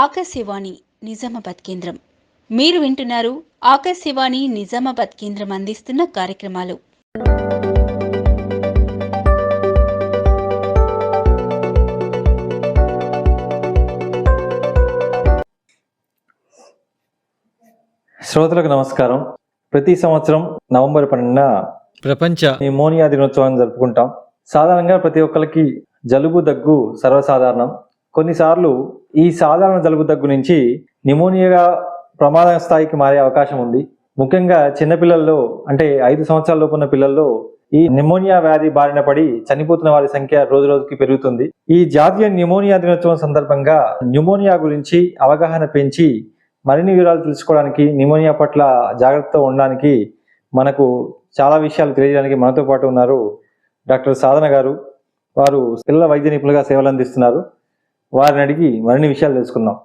ఆకాశవాణి నిజామాబాద్ కేంద్రం. మీరు వింటున్నారు ఆకాశవాణి నిజామాబాద్ కేంద్రం అందిస్తున్న కార్యక్రమాలు. శ్రోతలకు నమస్కారం. ప్రతి సంవత్సరం నవంబర్ పన్నెండున ప్రపంచ నిమోనియా దినోత్సవాన్ని జరుపుకుంటాం. సాధారణంగా ప్రతి ఒక్కరికి జలుబు దగ్గు సర్వసాధారణం. కొన్నిసార్లు ఈ సాధారణ జలుబు దగ్గు నుంచి నిమోనియాగా ప్రమాద స్థాయికి మారే అవకాశం ఉంది. ముఖ్యంగా చిన్నపిల్లల్లో అంటే ఐదు సంవత్సరాల లోపున్న పిల్లల్లో ఈ నిమోనియా వ్యాధి బారిన పడి చనిపోతున్న వారి సంఖ్య రోజు రోజుకి పెరుగుతుంది. ఈ జాతీయ న్యూమోనియా దినోత్సవం సందర్భంగా న్యూమోనియా గురించి అవగాహన పెంచి మరిన్ని వివరాలు తెలుసుకోవడానికి నిమోనియా పట్ల జాగ్రత్తగా ఉండడానికి మనకు చాలా విషయాలు తెలియడానికి మనతో పాటు ఉన్నారు డాక్టర్ సాధన గారు. వారు పిల్లల వైద్య నిపుణులుగా సేవలు అందిస్తున్నారు. వారిని అడిగి మరిన్ని విషయాలు తెలుసుకుందాం.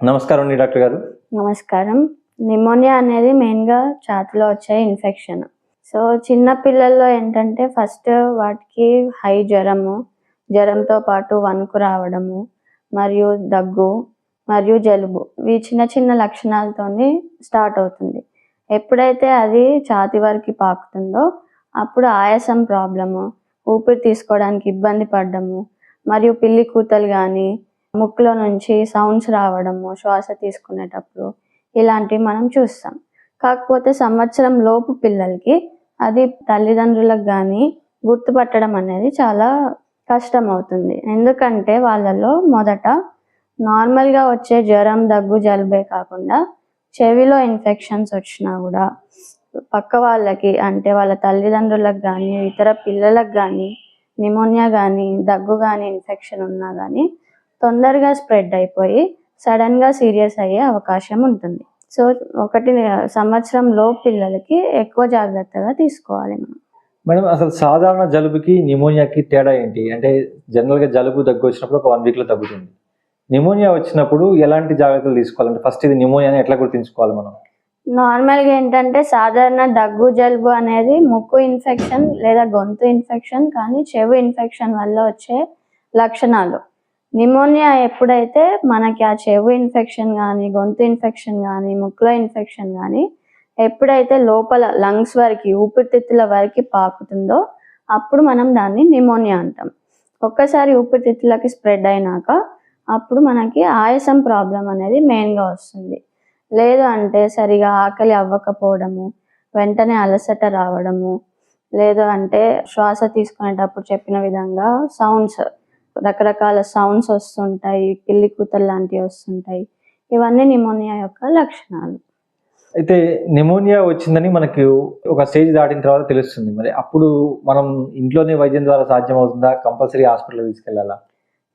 నమస్కారం అండి డాక్టర్ గారు. నమస్కారం. నిమోనియా అనేది మెయిన్గా ఛాతిలో వచ్చే ఇన్ఫెక్షన్ సో చిన్న పిల్లల్లో ఏంటంటే ఫస్ట్ వాటికి హై జ్వరము జ్వరంతో పాటు వణుకు రావడము మరియు దగ్గు మరియు జలుబు. ఇవి చిన్న చిన్న లక్షణాలతో స్టార్ట్ అవుతుంది. ఎప్పుడైతే అది ఛాతి వరకు పాకుతుందో అప్పుడు ఆయాసం ప్రాబ్లము ఊపిరి తీసుకోవడానికి ఇబ్బంది పడ్డము మరియు పిల్లి కూతలు కానీ ముక్కులో నుంచి సౌండ్స్ రావడము శ్వాస తీసుకునేటప్పుడు ఇలాంటివి మనం చూస్తాం. కాకపోతే సంవత్సరం లోపు పిల్లలకి అది తల్లిదండ్రులకు కానీ గుర్తుపట్టడం అనేది చాలా కష్టం అవుతుంది ఎందుకంటే వాళ్ళలో మొదట నార్మల్గా వచ్చే జ్వరం దగ్గు జలుబే కాకుండా చెవిలో ఇన్ఫెక్షన్స్ వచ్చినా కూడా పక్క వాళ్ళకి అంటే వాళ్ళ తల్లిదండ్రులకు కానీ ఇతర పిల్లలకు కానీ నిమోనియా కానీ దగ్గు కానీ ఇన్ఫెక్షన్ ఉన్నా కానీ తొందరగా స్ప్రెడ్ అయిపోయి సడన్గా సీరియస్ అయ్యే అవకాశం ఉంటుంది. సో ఒకటి సంవత్సరం పిల్లలకి ఎక్కువ జాగ్రత్తగా తీసుకోవాలి మనం. మేడం అసలు సాధారణ జలుబుకి నిమోనియాకి తేడా ఏంటి? అంటే జనరల్గా జలుబు దగ్గు వచ్చినప్పుడు ఒక వన్ వీక్లో తగ్గుతుంది. నిమోనియా వచ్చినప్పుడు ఎలాంటి జాగ్రత్తలు తీసుకోవాలంటే ఫస్ట్ ఇది నిమోనియాని ఎట్లా గుర్తించుకోవాలి మనం? నార్మల్గా ఏంటంటే సాధారణ దగ్గు జలుబు అనేది ముక్కు ఇన్ఫెక్షన్ లేదా గొంతు ఇన్ఫెక్షన్ కానీ చెవు ఇన్ఫెక్షన్ వల్ల వచ్చే లక్షణాలు. నిమోనియా ఎప్పుడైతే మనకి ఆ చెవు ఇన్ఫెక్షన్ కానీ గొంతు ఇన్ఫెక్షన్ కానీ ముక్కులో ఇన్ఫెక్షన్ కానీ ఎప్పుడైతే లోపల లంగ్స్ వరకు ఊపిరితిత్తుల వరకు పాకుతుందో అప్పుడు మనం దాన్ని నిమోనియా అంటాం. ఒక్కసారి ఊపిరితిత్తులకి స్ప్రెడ్ అయినాక అప్పుడు మనకి ఆయాసం ప్రాబ్లం అనేది మెయిన్గా వస్తుంది. లేదు అంటే సరిగా ఆకలి అవ్వకపోవడము వెంటనే అలసట రావడము లేదు అంటే శ్వాస తీసుకునేటప్పుడు చెప్పిన విధంగా సౌండ్స్ రకరకాల సౌండ్స్ వస్తుంటాయి పిల్లి కూతలు లాంటివి వస్తుంటాయి. ఇవన్నీ నిమోనియా యొక్క లక్షణాలు. అయితే నిమోనియా వచ్చిందని మనకు ఒక స్టేజ్ దాటిన తర్వాత తెలుస్తుంది. మరి అప్పుడు మనం ఇంట్లోనే వైద్యం ద్వారా సాధ్యం అవుతుందా కంపల్సరీ హాస్పిటల్ తీసుకెళ్ళాలా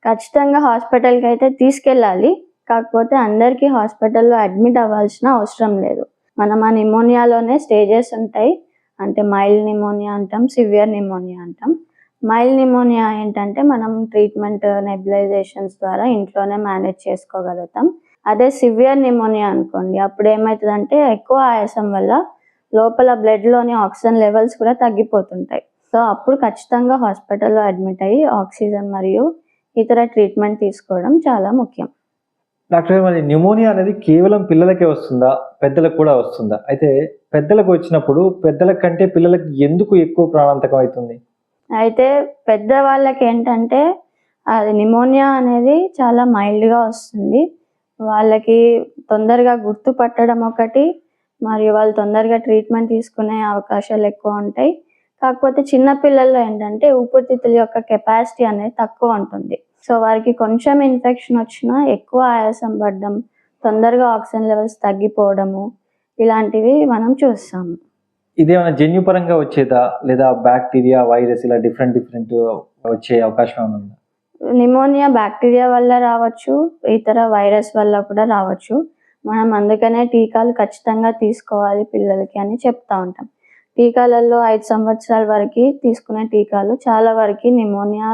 ఖచ్చితంగా హాస్పిటల్కి అయితే తీసుకెళ్ళాలి. కాకపోతే అందరికీ హాస్పిటల్లో అడ్మిట్ అవ్వాల్సిన అవసరం లేదు. మనం ఆ నిమోనియాలోనే స్టేజెస్ ఉంటాయి. అంటే మైల్డ్ నిమోనియా అంటాం సివియర్ నిమోనియా అంటాం. మైల్డ్ నిమోనియా ఏంటంటే మనం ట్రీట్మెంట్ నెబిలైజేషన్స్ ద్వారా ఇంట్లోనే మేనేజ్ చేసుకోగలుగుతాం. అదే సివియర్ నిమోనియా అనుకోండి అప్పుడు ఏమవుతుందంటే ఎక్కువ ఆయాసం వల్ల లోపల బ్లడ్లోని ఆక్సిజన్ లెవెల్స్ కూడా తగ్గిపోతుంటాయి. సో అప్పుడు ఖచ్చితంగా హాస్పిటల్లో అడ్మిట్ అయ్యి ఆక్సిజన్ మరియు ఇతర ట్రీట్మెంట్ తీసుకోవడం చాలా ముఖ్యం. డాక్టర్ మరి న్యూమోనియా అనేది కేవలం పిల్లలకే వస్తుందా? పెద్దలకు కూడా వస్తుందా? అయితే పెద్దలకు వచ్చినప్పుడు పెద్దల కంటే పిల్లలకి ఎందుకు ఎక్కువ ప్రాణాంతకం అవుతుంది? అయితే పెద్ద వాళ్ళకి ఏంటంటే అది నిమోనియా అనేది చాలా మైల్డ్గా వస్తుంది. వాళ్ళకి తొందరగా గుర్తుపట్టడం ఒకటి మరియు వాళ్ళు తొందరగా ట్రీట్మెంట్ తీసుకునే అవకాశాలు ఎక్కువ ఉంటాయి. కాకపోతే చిన్న పిల్లల్లో ఏంటంటే ఊపిరితిత్తుల యొక్క కెపాసిటీ అనేది తక్కువ ఉంటుంది. సో వారికి కొంచెం ఇన్ఫెక్షన్ వచ్చినా ఎక్కువ ఆయాసం పడడం తొందరగా ఆక్సిజన్ లెవెల్స్ తగ్గిపోవడము ఇలాంటివి మనం చూస్తాము. ఇదేమైనా జన్యుపరంగా వచ్చేదా? లేదా బ్యాక్టీరియా వైరస్ ఇలా డిఫరెంట్ డిఫరెంట్ వచ్చే అవకాశం ఉందా? నిమోనియా బ్యాక్టీరియా వల్ల రావచ్చు ఇతర వైరస్ వల్ల కూడా రావచ్చు. మనం అందుకనే టీకాలు ఖచ్చితంగా తీసుకోవాలి పిల్లలకి అని చెప్తా ఉంటాం. టీకాలలో ఐదు సంవత్సరాల వరకు తీసుకునే టీకాలు చాలా వరకు నిమోనియా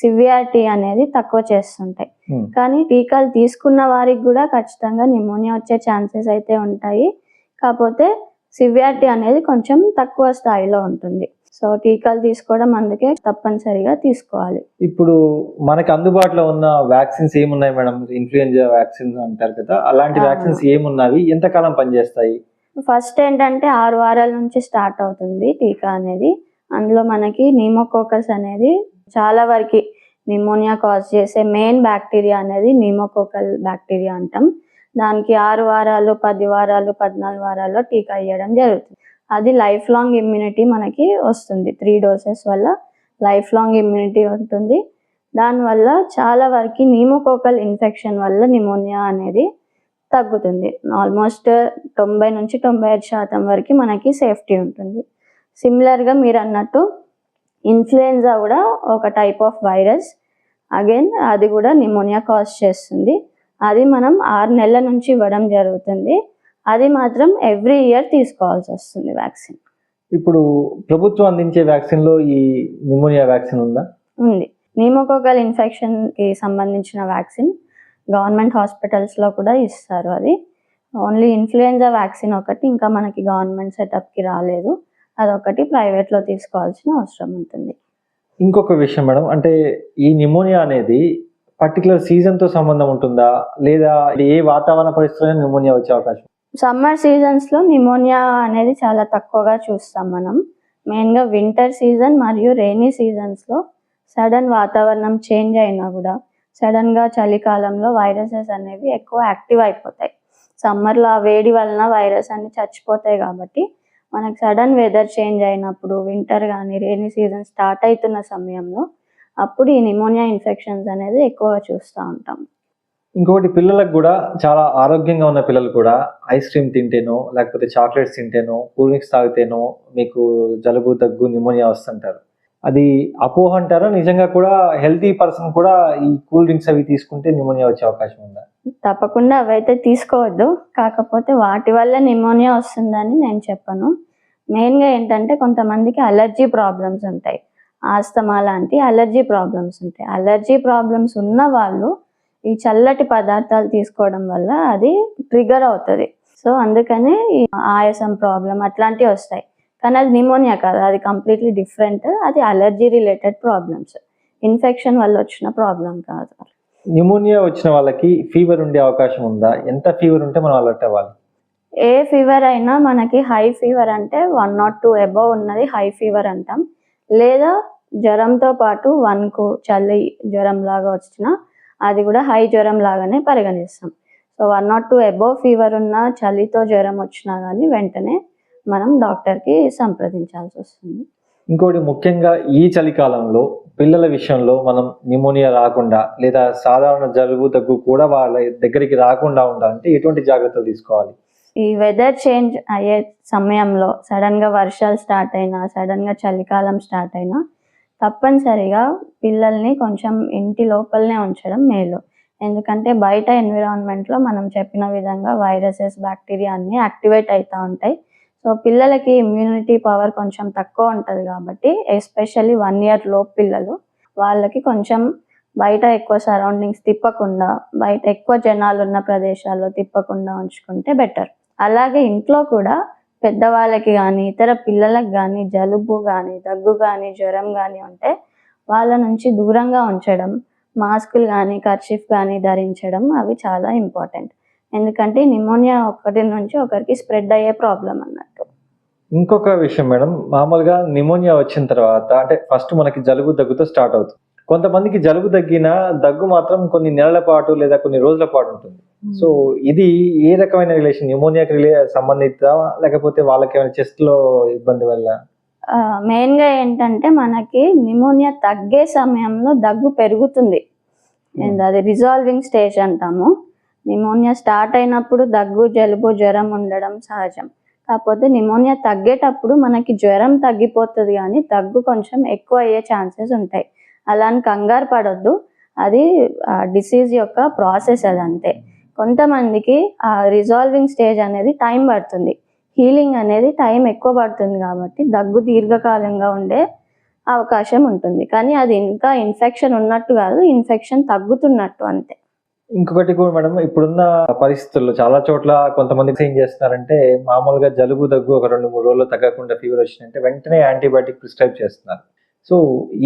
సివియారిటీ అనేది తక్కువ చేస్తుంటాయి. Hmm. కానీ టీకాలు తీసుకున్న వారికి కూడా ఖచ్చితంగా నిమోనియా వచ్చే ఛాన్సెస్ అయితే ఉంటాయి. కాకపోతే సివియారిటీ అనేది కొంచెం తక్కువ స్థాయిలో ఉంటుంది. సో టీకాలు తీసుకోవడం అందుకే తప్పనిసరిగా తీసుకోవాలి. ఇప్పుడు మనకి అందుబాటులో ఉన్న వ్యాక్సిన్స్ ఏమున్నాయి మేడం? ఇన్ఫ్లుయెంజా వ్యాక్సిన్ అంటారు కదా అలాంటి. వ్యాక్సిన్స్ ఏమున్నవి ఎంతకాలం పనిచేస్తాయి? ఫస్ట్ ఏంటంటే ఆరు వారాల నుంచి స్టార్ట్ అవుతుంది టీకా అనేది. అందులో మనకి నీమోకోకస్ అనేది చాలా వరకు నిమోనియా కాజ్ చేసే మెయిన్ బ్యాక్టీరియా అనేది నిమోకోకల్ బ్యాక్టీరియా అంటాం. దానికి ఆరు వారాలు పది వారాలు పద్నాలుగు వారాల్లో టీకా ఇవ్వడం జరుగుతుంది. అది లైఫ్ లాంగ్ ఇమ్యూనిటీ మనకి వస్తుంది. త్రీ డోసెస్ వల్ల లైఫ్ లాంగ్ ఇమ్యూనిటీ ఉంటుంది దానివల్ల చాలా వరకు నీమోకోకల్ ఇన్ఫెక్షన్ వల్ల నిమోనియా అనేది తగ్గుతుంది. ఆల్మోస్ట్ తొంభై నుంచి తొంభై ఐదు శాతం వరకు మనకి సేఫ్టీ ఉంటుంది. సిమిలర్గా మీరు అన్నట్టు ఇన్ఫ్లుయెన్జా కూడా ఒక టైప్ ఆఫ్ వైరస్ అగైన్ అది కూడా నిమోనియా కాజ్ చేస్తుంది. అది మనం ఆరు నెలల నుంచి ఇవ్వడం జరుగుతుంది. అది మాత్రం ఎవ్రీ ఇయర్ తీసుకోవాల్సి వస్తుంది వ్యాక్సిన్ ఇప్పుడు ప్రభుత్వం అందించే వ్యాక్సిన్లో ఈ నిమోనియా వ్యాక్సిన్ ఉందా? ఉంది. నీమోకోకల్ ఇన్ఫెక్షన్కి సంబంధించిన వ్యాక్సిన్ గవర్నమెంట్ హాస్పిటల్స్లో కూడా ఇస్తారు అది. ఓన్లీ ఇన్ఫ్లుయెన్జా వ్యాక్సిన్ ఒకటి ఇంకా మనకి గవర్నమెంట్ సెటప్కి రాలేదు. అదొకటి ప్రైవేట్లో తీసుకోవాల్సిన అవసరం ఉంటుంది. ఇంకొక విషయం మేడం అంటే ఈ నిమోనియా అనేది పర్టికులర్ సీజన్తో సంబంధం ఉంటుందా? లేదా ఏ వాతావరణ పరిస్థితుల్లో నిమోనియా వచ్చే అవకాశం? సమ్మర్ సీజన్స్లో నిమోనియా అనేది చాలా తక్కువగా చూస్తాం మనం. మెయిన్గా వింటర్ సీజన్ మరియు రెయినీ సీజన్స్లో సడన్ వాతావరణం చేంజ్ అయినా కూడా సడన్గా చలికాలంలో వైరసెస్ అనేవి ఎక్కువ యాక్టివ్ అయిపోతాయి. సమ్మర్లో ఆ వేడి వలన వైరస్ అన్ని చచ్చిపోతాయి కాబట్టి మనకి సడన్ వెదర్ చేంజ్ అయినప్పుడు వింటర్ కానీ రెయినీ సీజన్ స్టార్ట్ అవుతున్న సమయంలో అప్పుడు ఈ నిమోనియా ఇన్ఫెక్షన్స్ అనేది ఎక్కువగా చూస్తూ ఉంటాం. ఇంకొకటి పిల్లలకు కూడా చాలా ఆరోగ్యంగా ఉన్న పిల్లలు కూడా ఐస్ క్రీమ్ తింటేనో లేకపోతే చాక్లెట్స్ తింటేనో కూల్ డ్రింక్స్ తాగితేనో మీకు జలుబు దగ్గు నిమోనియా వస్తుంటారు. అది అపోహ అంటారా? నిజంగా కూడా హెల్తీ పర్సన్ కూడా ఈ కూల్ డ్రింక్స్ అవి తీసుకుంటే నిమోనియా వచ్చే అవకాశం ఉందా? తప్పకుండా అవైతే తీసుకోవద్దు. కాకపోతే వాటి వల్ల నిమోనియా వస్తుందని నేను చెప్పను. మెయిన్గా ఏంటంటే కొంతమందికి అలర్జీ ప్రాబ్లమ్స్ ఉంటాయి. ఆస్తమా లాంటి అలర్జీ ప్రాబ్లమ్స్ ఉంటాయి. అలర్జీ ప్రాబ్లమ్స్ ఉన్న వాళ్ళు ఈ చల్లటి పదార్థాలు తీసుకోవడం వల్ల అది ట్రిగర్ అవుతుంది. సో అందుకనే ఈ ఆయాసం ప్రాబ్లం అట్లాంటివి వస్తాయి. కానీ అది నిమోనియా కాదు. అది కంప్లీట్లీ డిఫరెంట్ అది అలర్జీ రిలేటెడ్ ప్రాబ్లమ్స్ ఇన్ఫెక్షన్ వల్ల వచ్చిన ప్రాబ్లం కాదు. నిమోనియా వచ్చిన వాళ్ళకి ఫీవర్ ఉండే అవకాశం ఉందా? ఎంత ఫీవర్ ఉంటే మనం అలర్ట్ అవ్వాలి? ఏ ఫీవర్ అయినా మనకి హై ఫీవర్ అంటే వన్ నాట్ టూ అబవ్ ఉన్నది హై ఫీవర్ అంటాం. లేదా జ్వరంతో పాటు వన్కు చలి జ్వరం లాగా వచ్చినా అది కూడా హై జ్వరం లాగానే పరిగణిస్తాం. So one naught two above fever ఉన్న చలితో జ్వరం వచ్చినా కానీ వెంటనే మనం డాక్టర్కి సంప్రదించాల్సి వస్తుంది. ఇంకోటి ముఖ్యంగా ఈ చలికాలంలో పిల్లల విషయంలో మనం నిమోనియా రాకుండా లేదా సాధారణ జలుబు దగ్గు కూడా వాళ్ళ దగ్గరికి రాకుండా ఉండాలంటే ఎటువంటి జాగ్రత్తలు తీసుకోవాలి? ఈ వెదర్ చేంజ్ అయ్యే సమయంలో సడన్గా వర్షాలు స్టార్ట్ అయినా సడన్గా చలికాలం స్టార్ట్ అయినా తప్పనిసరిగా పిల్లల్ని కొంచెం ఇంటి లోపలనే ఉంచడం మేలు. ఎందుకంటే బయట environment లో మనం చెప్పిన విధంగా వైరసెస్ బ్యాక్టీరియా అన్ని యాక్టివేట్ అవుతూ ఉంటాయి. సో పిల్లలకి ఇమ్యూనిటీ పవర్ కొంచెం తక్కువ ఉంటుంది కాబట్టి ఎస్పెషల్లీ వన్ ఇయర్ లోపు పిల్లలు వాళ్ళకి కొంచెం బయట ఎక్కువ సరౌండింగ్స్ తిప్పకుండా బయట ఎక్కువ జనాలు ఉన్న ప్రదేశాల్లో తిప్పకుండా ఉంచుకుంటే బెటర్ అలాగే ఇంట్లో కూడా పెద్దవాళ్ళకి కానీ ఇతర పిల్లలకు కానీ జలుబు కానీ దగ్గు కానీ జ్వరం కానీ ఉంటే వాళ్ళ నుంచి దూరంగా ఉంచడం మాస్కులు కానీ కర్చీఫ్ కానీ ధరించడం అవి చాలా ఇంపార్టెంట్ ఎందుకంటే నిమోనియా ఒకరి నుంచి ఒకరికి స్ప్రెడ్ అయ్యే ప్రాబ్లం అన్నట్టు. ఇంకొక విషయం మేడం మామూలుగా నిమోనియా వచ్చిన తర్వాత అంటే ఫస్ట్ మనకి జలుబు దగ్గుతో స్టార్ట్ అవుతుంది. కొంతమందికి జలుబు తగ్గిన దగ్గు మాత్రం కొన్ని నెలల పాటు లేదా కొన్ని రోజుల పాటు ఉంటుంది. సో ఇది ఏ రకమైన రిలేషన్? నిమోనియాకి రిలే సంబంధిత లేకపోతే వాళ్ళకి ఏమైనా చెస్ట్లో ఇబ్బంది వల్ల? మెయిన్గా ఏంటంటే మనకి నిమోనియా తగ్గే సమయంలో దగ్గు పెరుగుతుంది. అది రిజాల్వింగ్ స్టేజ్ అంటాము. నిమోనియా స్టార్ట్ అయినప్పుడు దగ్గు జలుబు జ్వరం ఉండడం సహజం. కాకపోతే నిమోనియా తగ్గేటప్పుడు మనకి జ్వరం తగ్గిపోతుంది కానీ దగ్గు కొంచెం ఎక్కువ అయ్యే ఛాన్సెస్ ఉంటాయి. అలా అని కంగారు పడొద్దు. అది డిసీజ్ యొక్క ప్రాసెస్ అది అంతే కొంతమందికి ఆ రిజాల్వింగ్ స్టేజ్ అనేది టైం పడుతుంది. హీలింగ్ అనేది టైం ఎక్కువ పడుతుంది కాబట్టి దగ్గు దీర్ఘకాలంగా ఉండే అవకాశం ఉంటుంది. కానీ అది ఇంకా ఇన్ఫెక్షన్ ఉన్నట్టు కాదు ఇన్ఫెక్షన్ తగ్గుతున్నట్టు అంతే. ఇంకొకటి కూడా మేడం ఇప్పుడున్న పరిస్థితుల్లో చాలా చోట్ల కొంతమంది ఏం చేస్తున్నారంటే మామూలుగా జలుబు దగ్గు ఒక రెండు మూడు రోజులు తగ్గకుండా ఫీవర్ వచ్చిందంటే వెంటనే యాంటీబయాటిక్ ప్రిస్క్రైబ్ చేస్తున్నారు. సో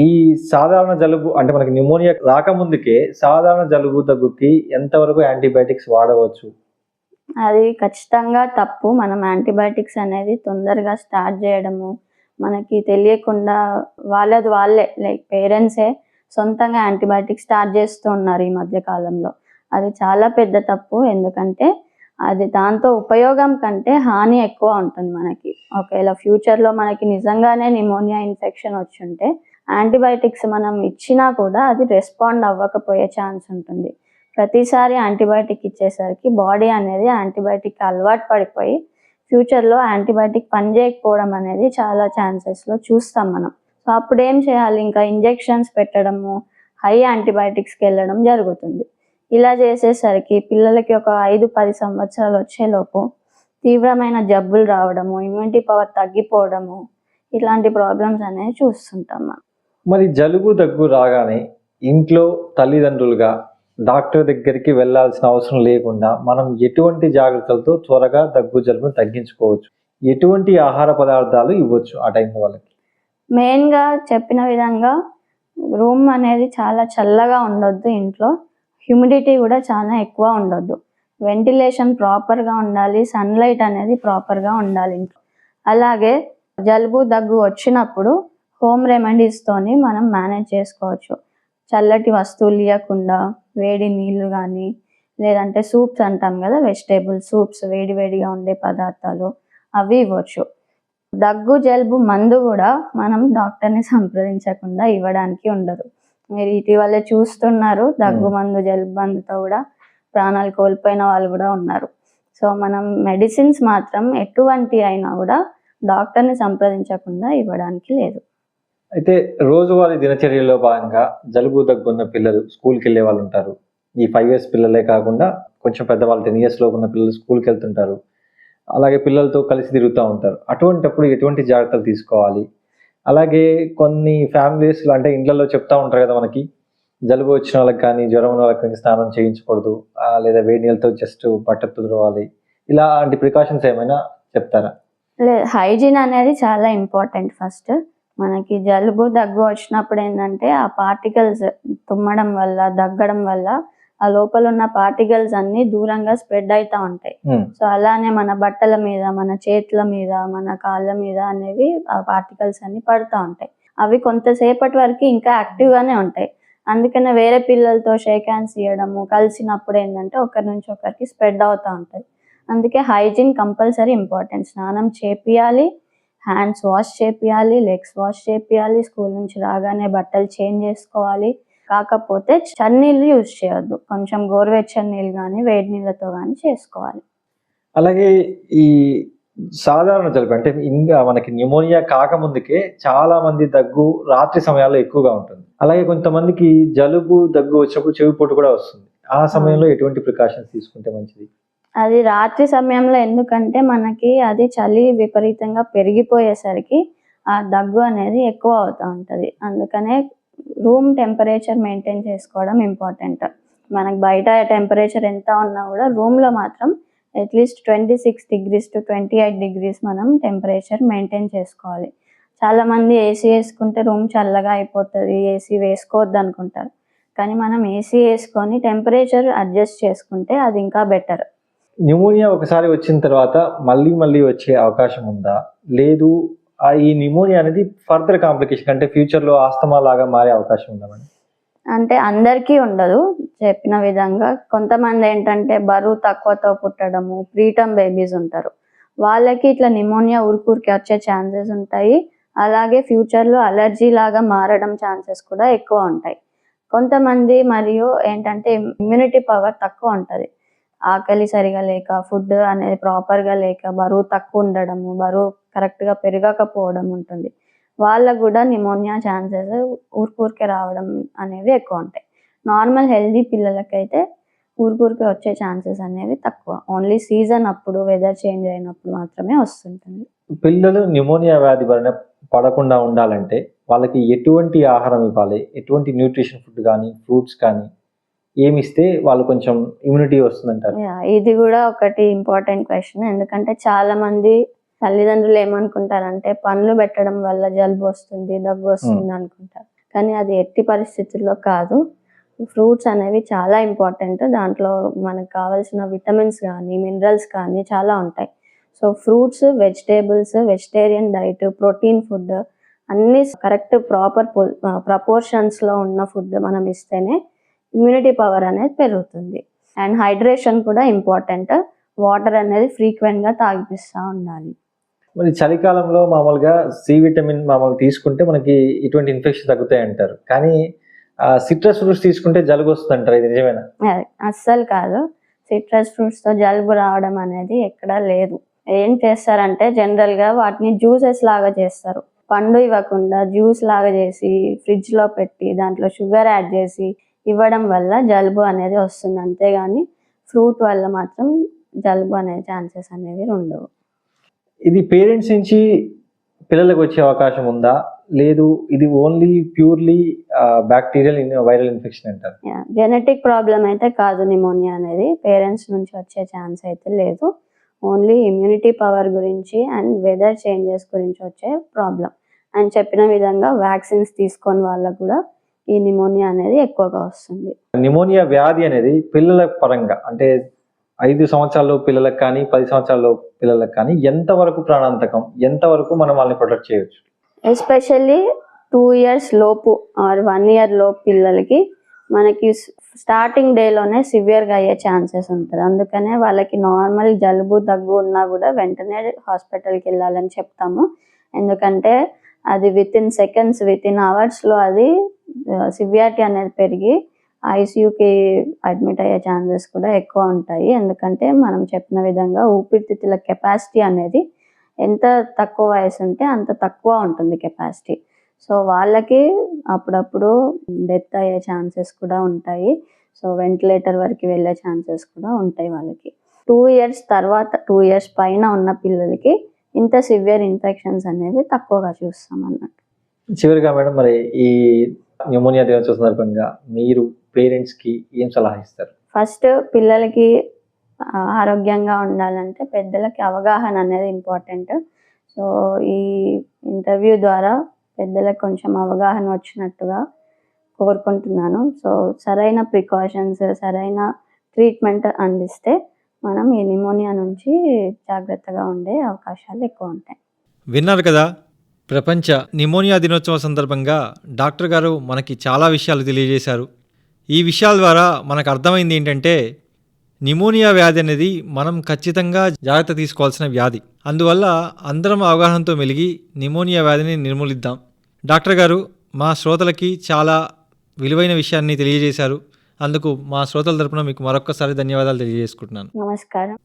ఈ సాధారణ జలుబు అంటే మనకి న్యూమోనియా రాకముందుకే సాధారణ జలుబు దగ్గుకి ఎంతవరకు యాంటీబయాటిక్స్ వాడవచ్చు? అది ఖచ్చితంగా తప్పు. మనం యాంటీబయాటిక్స్ అనేది తొందరగా స్టార్ట్ చేయడము మనకి తెలియకుండా వాళ్ళది వాళ్ళే లైక్ పేరెంట్సే సొంతంగా యాంటీబయాటిక్స్ స్టార్ట్ చేస్తూ ఉన్నారు ఈ మధ్య కాలంలో. అది చాలా పెద్ద తప్పు. ఎందుకంటే అది దాంతో ఉపయోగం కంటే హాని ఎక్కువ ఉంటుంది మనకి. ఒకవేళ ఫ్యూచర్లో మనకి నిజంగానే నిమోనియా ఇన్ఫెక్షన్ వచ్చి ఉంటే యాంటీబయాటిక్స్ మనం ఇచ్చినా కూడా అది రెస్పాండ్ అవ్వకపోయే ఛాన్స్ ఉంటుంది. ప్రతిసారి యాంటీబయాటిక్ ఇచ్చేసరికి బాడీ అనేది యాంటీబయాటిక్ అలవాటు పడిపోయి ఫ్యూచర్లో యాంటీబయాటిక్ పనిచేయకపోవడం అనేది చాలా ఛాన్సెస్లో చూస్తాం మనం. సో అప్పుడు ఏం చేయాలి? ఇంకా ఇంజెక్షన్స్ పెట్టడము హై యాంటీబయాటిక్స్కి వెళ్ళడం జరుగుతుంది. ఇలా చేసేసరికి పిల్లలకి ఒక ఐదు పది సంవత్సరాలు వచ్చేలోపు తీవ్రమైన జబ్బులు రావడము ఇమ్యూనిటీ పవర్ తగ్గిపోవడము ఇలాంటి ప్రాబ్లమ్స్ అనేవి చూస్తుంటాం మనం. మరి జలుబు దగ్గు రాగానే ఇంట్లో తల్లిదండ్రులుగా డాక్టర్ దగ్గరికి వెళ్ళాల్సిన అవసరం లేకుండా మనం ఎటువంటి జాగ్రత్తలతో త్వరగా దగ్గు జలుబును తగ్గించుకోవచ్చు? ఎటువంటి ఆహార పదార్థాలు ఇవ్వచ్చు ఆ టైంలో వాళ్ళకి? మెయిన్గా చెప్పిన విధంగా రూమ్ అనేది చాలా చల్లగా ఉండొద్దు ఇంట్లో. హ్యూమిడిటీ కూడా చాలా ఎక్కువ ఉండొద్దు. వెంటిలేషన్ ప్రాపర్గా ఉండాలి సన్లైట్ అనేది ప్రాపర్గా ఉండాలి ఇంట్లో. అలాగే జలుబు దగ్గు వచ్చినప్పుడు హోమ్ రెమెడీస్తోని మనం మేనేజ్ చేసుకోవచ్చు. చల్లటి వస్తువులు ఇవ్వకుండా వేడి నీళ్ళు కానీ లేదంటే సూప్స్ అంటాం కదా వెజిటేబుల్ సూప్స్ వేడి వేడిగా ఉండే పదార్థాలు అవి ఇవ్వచ్చు. దగ్గు జలుబు మందు కూడా మనం డాక్టర్ని సంప్రదించకుండా ఇవ్వడానికి ఉండదు. మీరు ఇటీవలే చూస్తున్నారు. దగ్గు. మందు జలుబు మందుతో కూడా ప్రాణాలు కోల్పోయిన వాళ్ళు కూడా ఉన్నారు. సో మనం మెడిసిన్స్ మాత్రం ఎటువంటి అయినా కూడా డాక్టర్ని సంప్రదించకుండా ఇవ్వడానికి లేదు. అయితే రోజువారీ దినచర్యలో భాగంగా జలుబు దగ్గు ఉన్న పిల్లలు స్కూల్కి వెళ్ళే వాళ్ళు ఉంటారు. ఈ ఫైవ్ ఇయర్స్ పిల్లలే కాకుండా కొంచెం పెద్దవాళ్ళు టెన్ ఇయర్స్లో ఉన్న పిల్లలు స్కూల్కి వెళ్తుంటారు. అలాగే పిల్లలతో కలిసి తిరుగుతూ ఉంటారు. అటువంటప్పుడు ఎటువంటి జాగ్రత్తలు తీసుకోవాలి? అలాగే కొన్ని ఫ్యామిలీస్ అంటే ఇండ్లలో చెప్తా ఉంటారు కదా మనకి జలుబు వచ్చిన వాళ్ళకి కానీ జ్వరం ఉన్న వాళ్ళకి కానీ స్నానం చేయించకూడదు. లేదా వేడి నీళ్ళతో జస్ట్ బట్ట తుదరవాలి ఇలాంటి ప్రికాషన్స్ ఏమైనా చెప్తారా? లే హైజీన్ అనేది చాలా ఇంపార్టెంట్ ఫస్ట్ మనకి జలుబు దగ్గు వచ్చినప్పుడు ఏంటంటే ఆ పార్టికల్స్ తుమ్మడం వల్ల దగ్గడం వల్ల ఆ లోపల ఉన్న పార్టికల్స్ అన్ని దూరంగా స్ప్రెడ్ అవుతూ ఉంటాయి. సో అలానే మన బట్టల మీద మన చేతుల మీద మన కాళ్ళ మీద అనేవి ఆ పార్టికల్స్ అన్ని పడుతూ ఉంటాయి. అవి కొంతసేపటి వరకు ఇంకా యాక్టివ్ గానే ఉంటాయి. అందుకనే వేరే పిల్లలతో షేక్ హ్యాండ్స్ ఇవ్వడము కలిసినప్పుడు ఏంటంటే ఒకరి నుంచి ఒకరికి స్ప్రెడ్ అవుతూ ఉంటాయి. అందుకే హైజీన్ కంపల్సరీ ఇంపార్టెంట్ స్నానం చేపియాలి హ్యాండ్స్ వాష్ చేపియాలి లెగ్స్ వాష్ చేపియాలి స్కూల్ నుంచి రాగానే బట్టలు చేంజ్ చేసుకోవాలి. కాకపోతే చన్నీళ్ళు యూజ్ చేయొద్దు. కొంచెం గోరువెచ్చని నీళ్ళు కానీ వేడి నీళ్ళతో కానీ చేసుకోవాలి. అలాగే ఈ సాధారణ జలుబు అంటే ఇంకా మనకి న్యూమోనియా కాకముందుకే చాలా మంది దగ్గు రాత్రి సమయాల్లో ఎక్కువగా ఉంటుంది. అలాగే కొంతమందికి జలుబు దగ్గు వచ్చినప్పుడు చెవిపోటు కూడా వస్తుంది. ఆ సమయంలో ఎటువంటి ప్రికాషన్స్ తీసుకుంటే మంచిది? అది రాత్రి సమయంలో ఎందుకంటే మనకి అది చలి విపరీతంగా పెరిగిపోయేసరికి ఆ దగ్గు అనేది ఎక్కువ అవుతూ ఉంటుంది. అందుకనే రూమ్ టెంపరేచర్ మెయింటైన్ చేసుకోవడం ఇంపార్టెంట్. మనకి బయట టెంపరేచర్ ఎంత ఉన్నా కూడా రూమ్లో మాత్రం at least twenty six degrees to twenty eight degrees మనం టెంపరేచర్ మెయింటైన్ చేసుకోవాలి. చాలా మంది ఏసీ వేసుకుంటే రూమ్ చల్లగా అయిపోతుంది ఏసీ వేసుకోవద్దు అనుకుంటారు. కానీ మనం ఏసీ వేసుకొని టెంపరేచర్ అడ్జస్ట్ చేసుకుంటే అది ఇంకా బెటర్. న్యూమోనియా ఒకసారి వచ్చిన తర్వాత మళ్ళీ మళ్ళీ వచ్చే అవకాశం ఉందా? లేదు ఈ నిమోనియా అనేది ఫర్దర్ కాంప్లికేషన్ అంటే ఫ్యూచర్లో ఆస్తమా లాగా మారే అవకాశం ఉందా అంటే అందరికీ ఉండదు. చెప్పిన విధంగా కొంతమంది ఏంటంటే బరువు తక్కువతో పుట్టడము ప్రీటమ్ బేబీస్ ఉంటారు. వాళ్ళకి ఇట్లా నిమోనియా ఊరికూరికి వచ్చే ఛాన్సెస్ ఉంటాయి. అలాగే ఫ్యూచర్లో అలర్జీ లాగా మారడం ఛాన్సెస్ కూడా ఎక్కువ ఉంటాయి. కొంతమంది మరియు ఏంటంటే ఇమ్యూనిటీ పవర్ తక్కువ ఉంటుంది. ఆకలి సరిగా లేక ఫుడ్ అనేది ప్రాపర్గా లేక బరువు తక్కువ ఉండడము బరువు కరెక్ట్గా పెరగకపోవడం ఉంటుంది. వాళ్ళకు కూడా నిమోనియా ఛాన్సెస్ ఊరికూరికే రావడం అనేవి ఎక్కువ ఉంటాయి. నార్మల్ హెల్దీ పిల్లలకైతే ఊరికూరికే వచ్చే ఛాన్సెస్ అనేవి తక్కువ. ఓన్లీ సీజన్ అప్పుడు వెదర్ చేంజ్ అయినప్పుడు మాత్రమే వస్తుంటుంది. పిల్లలు న్యూమోనియా వ్యాధి బారిన పడకుండా ఉండాలంటే వాళ్ళకి ఎటువంటి ఆహారం ఇవ్వాలి? ఎటువంటి న్యూట్రిషన్ ఫుడ్ కానీ ఫ్రూట్స్ కానీ ఏమి ఇస్తే వాళ్ళు కొంచెం ఇమ్యూనిటీ వస్తుందంటారు? ఇది కూడా ఒకటి ఇంపార్టెంట్ క్వశ్చన్. ఎందుకంటే చాలా మంది తల్లిదండ్రులు ఏమనుకుంటారంటే పండ్లు పెట్టడం వల్ల జలుబు వస్తుంది దగ్గు వస్తుంది అనుకుంటారు. కానీ అది ఎట్టి పరిస్థితుల్లో కాదు. ఫ్రూట్స్ అనేవి చాలా ఇంపార్టెంట్. దాంట్లో మనకు కావాల్సిన విటమిన్స్ కానీ మినరల్స్ కానీ చాలా ఉంటాయి. So fruits vegetables vegetarian diet protein food అన్ని కరెక్ట్ ప్రాపర్ ప్రపోర్షన్స్లో ఉన్న ఫుడ్ మనం ఇస్తేనే ఇమ్యూనిటీ పవర్ అనేది పెరుగుతుంది. అండ్ హైడ్రేషన్ కూడా ఇంపార్టెంట్. వాటర్ అనేది ఫ్రీక్వెంట్గా తాగిపిస్తూ ఉండాలి. మరి చలికాలంలో మామూలుగా సి విటమిన్ మామూలుగా తీసుకుంటే మనకి ఇటువంటి ఇన్ఫెక్షన్ తగ్గుతాయి అంటారు కానీ సిట్రస్ ఫ్రూట్స్ తీసుకుంటే జలుబు వస్తుంది అంటారు ఇది నిజమేనా? అస్సలు కాదు. సిట్రస్ ఫ్రూట్స్తో జలుబు రావడం అనేది ఎక్కడా లేదు. ఏం చేస్తారంటే జనరల్గా వాటిని జ్యూసెస్ లాగా చేస్తారు. పండు ఇవ్వకుండా జ్యూస్ లాగా చేసి ఫ్రిడ్జ్లో పెట్టి దాంట్లో షుగర్ యాడ్ చేసి ఇవ్వడం వల్ల జలుబు అనేది వస్తుంది. అంతేగాని ఫ్రూట్ వల్ల మాత్రం జలుబు అనే ఛాన్సెస్ అనేవి ఉండవు. ఇది పేరెంట్స్ నుంచి పిల్లలకు వచ్చే అవకాశం ఉందా? లేదు ఇది only purely bacterial viral infection అంటారు. జెనెటిక్ ప్రాబ్లం అయితే కాదు నిమోనియా అనేది. పేరెంట్స్ నుంచి వచ్చే ఛాన్స్ అయితే లేదు. ఓన్లీ ఇమ్యూనిటీ పవర్ గురించి అండ్ వెదర్ చేంజెస్ గురించి వచ్చే ప్రాబ్లం అండ్ చెప్పిన విధంగా వ్యాక్సిన్స్ తీసుకొని వాళ్ళకు కూడా ఈ నిమోనియా అనేది ఎక్కువగా వస్తుంది. నిమోనియా వ్యాధి అనేది పిల్లల పరంగా అంటే ఐదు సంవత్సరాలు పిల్లలకు కానీ పది సంవత్సరాలు పిల్లలకు కానీ ఎంతవరకు ప్రాణాంతకం ఎంతవరకు మనం వాళ్ళని ప్రొటెక్ట్ చేయొచ్చు? ఎస్పెషల్లీ టూ ఇయర్స్ లోపు ఆర్ వన్ ఇయర్ లోపు పిల్లలకి మనకి స్టార్టింగ్ డేలోనే సివియర్గా అయ్యే ఛాన్సెస్ ఉంటుంది అందుకనే వాళ్ళకి నార్మల్ జలుబు దగ్గు ఉన్నా కూడా వెంటనే హాస్పిటల్కి వెళ్ళాలని చెప్తాము. ఎందుకంటే అది within seconds within అవర్స్లో అది సివియారిటీ అనేది పెరిగి ఐసీయూకి అడ్మిట్ అయ్యే ఛాన్సెస్ కూడా ఎక్కువ ఉంటాయి. ఎందుకంటే మనం చెప్పిన విధంగా ఊపిరితిత్తుల కెపాసిటీ అనేది ఎంత తక్కువ వయసు ఉంటే అంత తక్కువ ఉంటుంది కెపాసిటీ. సో వాళ్ళకి అప్పుడప్పుడు డెత్ అయ్యే ఛాన్సెస్ కూడా ఉంటాయి. సో వెంటిలేటర్ వరకు వెళ్ళే ఛాన్సెస్ కూడా ఉంటాయి వాళ్ళకి. టూ ఇయర్స్ తర్వాత టూ ఇయర్స్ పైన ఉన్న పిల్లలకి ఇంత సివియర్ ఇన్ఫెక్షన్స్ అనేవి తక్కువగా చూస్తాం అన్నట్టు. చివరిగా మేడం మరి ఈ న్యూమోనియా దినోత్సవ సందర్భంగా మీరు పేరెంట్స్కి ఏం సలహా ఇస్తారు? ఫస్ట్ పిల్లలకి ఆరోగ్యంగా ఉండాలంటే పెద్దలకి అవగాహన అనేది ఇంపార్టెంట్. సో ఈ ఇంటర్వ్యూ ద్వారా పెద్దలకు కొంచెం అవగాహన వచ్చినట్టుగా కోరుకుంటున్నాను. సో సరైన ప్రికాషన్స్ సరైన ట్రీట్మెంట్ అందిస్తే మనం ఈ నిమోనియా నుంచి జాగ్రత్తగా ఉండే అవకాశాలు ఎక్కువ ఉంటాయి. విన్నారు కదా ప్రపంచ నిమోనియా దినోత్సవం సందర్భంగా డాక్టర్ గారు మనకి చాలా విషయాలు తెలియజేశారు. ఈ విషయాల ద్వారా మనకు అర్థమైంది ఏంటంటే నిమోనియా వ్యాధి అనేది మనం ఖచ్చితంగా జాగ్రత్త తీసుకోవాల్సిన వ్యాధి. అందువల్ల అందరం అవగాహనతో మెలిగి నిమోనియా వ్యాధిని నిర్మూలిద్దాం. డాక్టర్ గారు మా శ్రోతలకి చాలా విలువైన విషయాన్ని తెలియజేశారు. అందుకు మా శ్రోతల తరపున మీకు మరొక్కసారి ధన్యవాదాలు తెలియజేసుకుంటున్నాను. నమస్కారం.